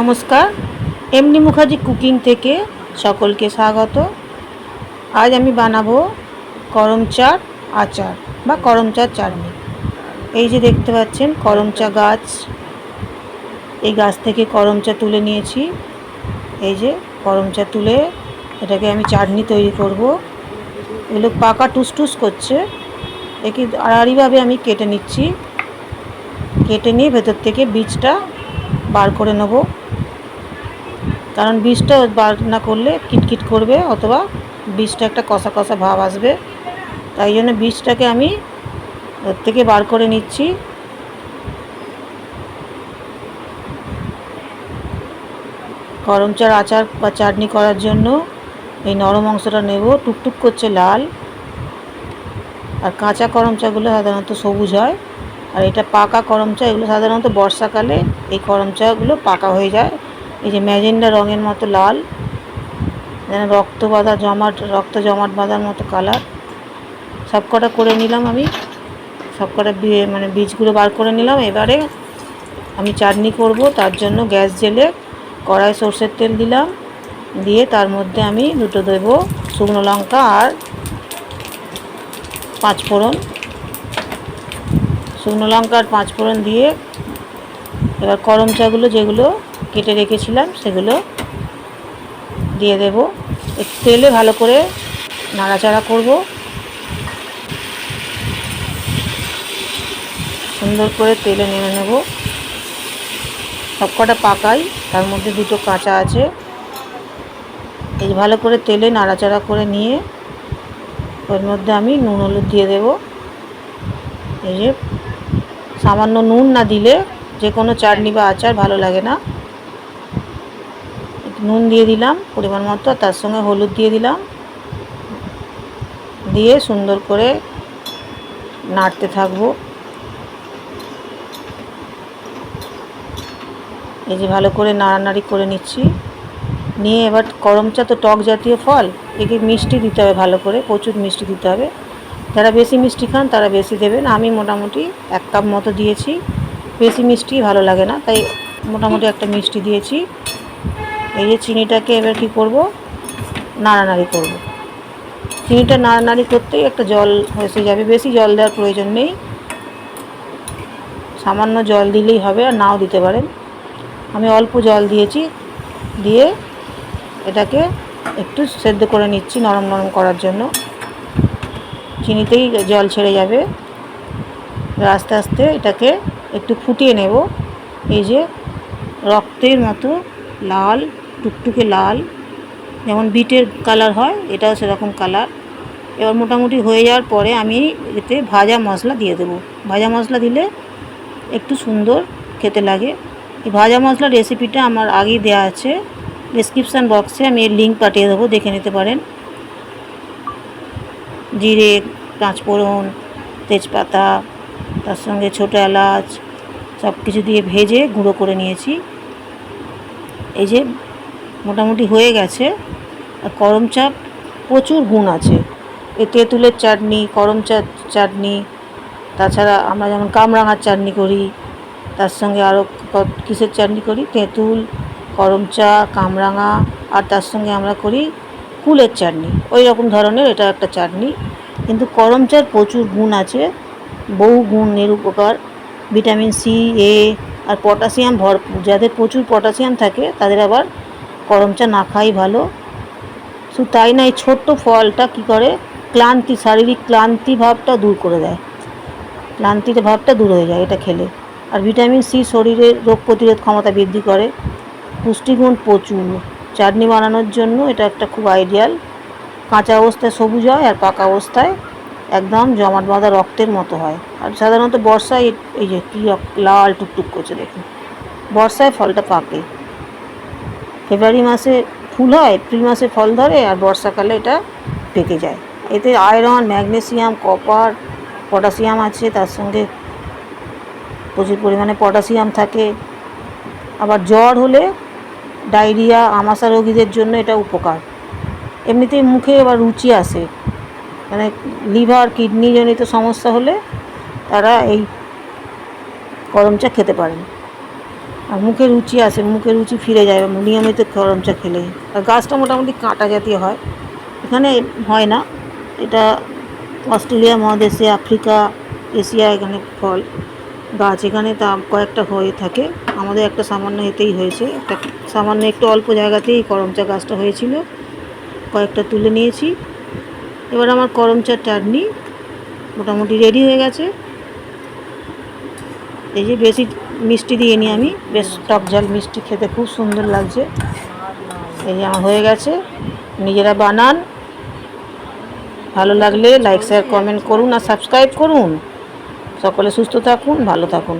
নমস্কার। এমনি মুখার্জি কুকিং থেকে সকলকে স্বাগত। আজ আমি বানাবো করম চার আচার বা করম চার চাটনি। এই যে দেখতে পাচ্ছেন, করম চা গাছ। এই গাছ থেকে করম চা তুলে নিয়েছি। এই যে করম চা তুলে এটাকে আমি চাটনি তৈরি করব। এগুলো পাকা টুসটুস করছে। একে আড়াআড়িভাবে আমি কেটে নিচ্ছি। কেটে নিয়ে ভেতর থেকে বীজটা বার করে নেব। কারণ বীজটা বার না করলে কিটকিট করবে অথবা বীজটা একটা কষা কষা ভাব আসবে। তাই জন্য বীজটাকে আমি ওর থেকে বার করে নিচ্ছি। গরম চার আচার বা চাটনি করার জন্য এই নরম অংশটা নেব, টুকটুক করছে লাল। আর কাঁচা করম চাগুলো সাধারণত সবুজ হয়। আর এটা পাকা করম চা এগুলো সাধারণত বর্ষাকালে এই করম চাগুলো পাকা হয়ে যায়। এই যে ম্যাজেন্ডা রঙের মতো লাল, যেন রক্ত বাঁধা জমাট, রক্ত জমাট বাঁধার মতো কালার সব কটা করে নিলাম আমি। সব কটা মানে বীজগুলো বার করে নিলাম। এবারে আমি চাটনি করব, তার জন্য গ্যাস জেলে কড়াই সর্ষের তেল দিলাম। দিয়ে তার মধ্যে আমি দুটো দেবো শুকনো লঙ্কা আর পাঁচ ফোড়ন। শুকনো লঙ্কা আর পাঁচ ফোড়ন দিয়ে এবার করম চাগুলো যেগুলো কেটে রেখেছিলাম, সেগুলো দিয়ে দেব। তেলে ভালো করে নাড়াচাড়া করব। সুন্দর করে তেলে নেমে নেব। সবকটা পাকাই, তার মধ্যে দুটো কাঁচা আছে। এই ভালো করে তেলে নাড়াচাড়া করে নিয়ে ওর মধ্যে আমি নুন হলুদ দিয়ে দেব। এই যে সামান্য নুন না দিলে যে কোনো চাটনি বা আচার ভালো লাগে না। নুন দিয়ে দিলাম পরিমাণ মতো, আর তার সঙ্গে হলুদ দিয়ে দিলাম। দিয়ে সুন্দর করে নাড়তে থাকব। এই যে ভালো করে নাড়ানাড়ি করে নিচ্ছি। নিয়ে এবার করমচা তো টক জাতীয় ফল, একে মিষ্টি দিতে হবে ভালো করে, প্রচুর মিষ্টি দিতে হবে। যারা বেশি মিষ্টি খান তারা বেশি দেবেন। আমি মোটামুটি এক কাপ মতো দিয়েছি। বেশি মিষ্টি ভালো লাগে না, তাই মোটামুটি একটা মিষ্টি দিয়েছি। এই যে চিনিটাকে এবার কি করব? নাড়ানাড়ি করব। চিনিটা নাড়ানাড়ি করতেই একটা জল এসে যাবে। বেশি জল দেওয়ার প্রয়োজন নেই। সামান্য জল দিলেই হবে আর নাও দিতে পারেন। আমি অল্প জল দিয়েছি, দিয়ে এটাকে একটু সেদ্ধ করে নিচ্ছি নরম নরম করার জন্য। চিনিতেই জল ছেড়ে যাবে। আস্তে আস্তে এটাকে একটু ফুটিয়ে নেব। এই যে রক্তের মতো লাল টুকটুকে লাল, যেমন বিটের কালার হয়, এটাও সেরকম কালার। এবার মোটামুটি হয়ে যাওয়ার পরে আমি এতে ভাজা মশলা দিয়ে দেবো। ভাজা মশলা দিলে একটু সুন্দর খেতে লাগে। এই ভাজা মশলার রেসিপিটা আমার আগেই দেওয়া আছে। ডিসক্রিপশান বক্সে আমি এর লিঙ্ক পাঠিয়ে দেবো, দেখে নিতে পারেন। জিরে, পাঁচফোড়ন, তেজপাতা, তার সঙ্গে ছোটো এলাচ সব কিছু দিয়ে ভেজে গুঁড়ো করে নিয়েছি। এই যে মোটামুটি হয়ে গেছে। আর করম চা প্রচুর গুণ আছে। এ তেঁতুলের চাটনি করম চাটনি, তাছাড়া আমরা যেমন কামরাঙার চাটনি করি, তার সঙ্গে আরও কিসের চাটনি করি? তেঁতুল করম চা, কামরাঙা, আর তার সঙ্গে আমরা করি কুলের চাটনি। ওই রকম ধরনের এটা একটা চাটনি। কিন্তু করম চার প্রচুর গুণ আছে, বহু গুণের উপকার। ভিটামিন সি, এ, আর পটাশিয়াম ভরপুর, যাদের প্রচুর পটাশিয়াম থাকে, তাদের আবার করম চা না খাই ভালো। শুধু তাই না এই ছোট্ট ফলটা কী করে? ক্লান্তি, শারীরিক ক্লান্তি ভাবটা দূর করে দেয়। ক্লান্তির ভাবটা দূর হয়ে যায় এটা খেলে। আর ভিটামিন সি শরীরের রোগ প্রতিরোধ ক্ষমতা বৃদ্ধি করে। পুষ্টিগুণ প্রচুর। চাটনি বানানোর জন্য এটা একটা খুব আইডিয়াল কাঁচা অবস্থায় সবুজ হয় আর পাকা অবস্থায় একদম জমাট বাঁধা রক্তের মতো হয়। আর সাধারণত বর্ষায় এই যে কী লাল টুকটুক করছে দেখুন। বর্ষায় ফলটা পাকে। ফেব্রুয়ারি মাসে ফুল হয়, এপ্রিল মাসে ফল ধরে আর বর্ষাকালে এটা পেকে যায়। এতে আয়রন, ম্যাগনেসিয়াম, কপার, পটাশিয়াম আছে, তার সঙ্গে প্রচুর পরিমাণে পটাশিয়াম থাকে। আবার জ্বর হলে ডায়রিয়া, আমাশা রোগীদের জন্য এটা উপকার। এমনিতেই মুখে আবার রুচি আসে। মানে লিভার, কিডনি জনিত সমস্যা হলে তারা এই গরম চা খেতে পারেন। আর মুখে রুচি আসে মুখে রুচি ফিরে যায়, নিয়মিত গরম চা খেলে। আর গাছটা মোটামুটি কাঁটা জাতীয় হয়। এখানে হয় না। এটা অস্ট্রেলিয়া, মহাদেশে, আফ্রিকা, এশিয়া এখানে ফল, গাছ। এখানে তা কয়েকটা হয়ে থাকে। আমাদের একটা সামান্য এতেই হয়েছে। একটা সামান্য একটু অল্প জায়গাতেই করম চা গাছটা হয়েছিল। কয়েকটা তুলে নিয়েছি। এবার আমার করম চা চাটনি মোটামুটি রেডি হয়ে গেছে। এই যে বেশি মিষ্টি দিয়ে নিই আমি। বেশ টক ঝাল মিষ্টি খেতে খুব সুন্দর লাগছে। এই যে আমার হয়ে গেছে। নিজেরা বানান। ভালো লাগলে লাইক শেয়ার কমেন্ট করুন আর সাবস্ক্রাইব করুন। সকলে সুস্থ থাকুন, ভালো থাকুন।